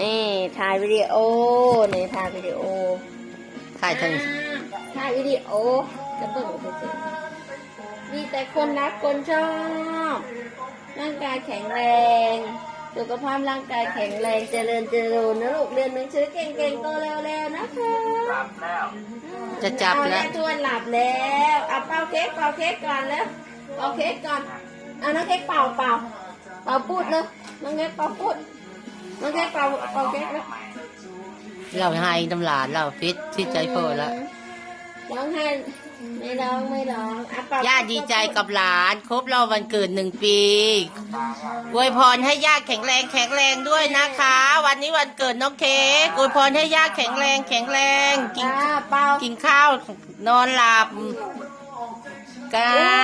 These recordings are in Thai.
นี่ถ่ายวิดีโอนี่ถ่ายวิดีโอถ่ายทางอ่ถ่ายวิดีโอจะเบิ่งเฉยๆมีแต่คนรักคนชอบร่างกายแข็งแรงสุขภาพร่างกายแข็งแรงเจริญเจริญนะลูกเรียนหนังสือเก่งๆโตเร็วๆนะคะจะจับเอาแล้แล้ววทวนหลับแล้วเอาเป่าเค้กเป่าเค้กก่อนแล้วเป่าเค้กก่อนเอาน้องเค้กเป่าเป่าเป่าพูดเลยน้องเค้กเป่าพูด น้องเค้กเป่าเป่าเค้กแล้วเราให้น้ำหลานเราฟิตที่ใจโพแล้ว ร้องไห้ไม่ร้องไม่ร้องอะเป่าย่าดีใจกับหลานครบรอบวันเกิดหนึ่งปีอวยพรให้ย่าแข็งแรงแข็งแรงด้วยนะคะ วันนี้วันเกิดน้องเค้กอวยพรให้ย่าแข็งแรงแข็งแรงกินอ่าเป่ากินข้าวนอนหลับกาอะ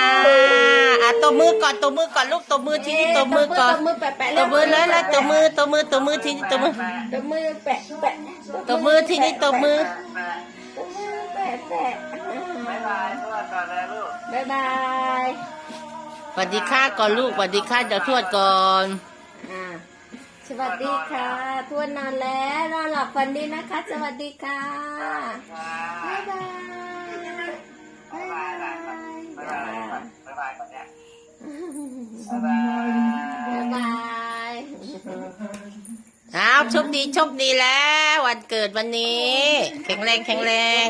ตบมือก่อนตบมือก่อนลูกตบมือทีนี้ตบมือก่อนตบมือแปะแปะตบมือแล้วแล้วตบมือตบมือตบมือทีนี้ตบมือตบมือแปะแปะตบมือทีนี้ตบมือตบมือแปะแปะบ๊ายบายบ๊ายบายสวัสดีค่ะก่อนลูกสวัสดีค่ะเดี๋ยวทวดก่อนอ่าสวัสดีค่ะ ทวนนอนแล้วนอนหลับฝันดีนะคะ สวัสดีค่ะ บ๊ายบายบโชคดีโชคดีแล้ว วันเกิดวันนี้ แข็งแรงแข็งแรง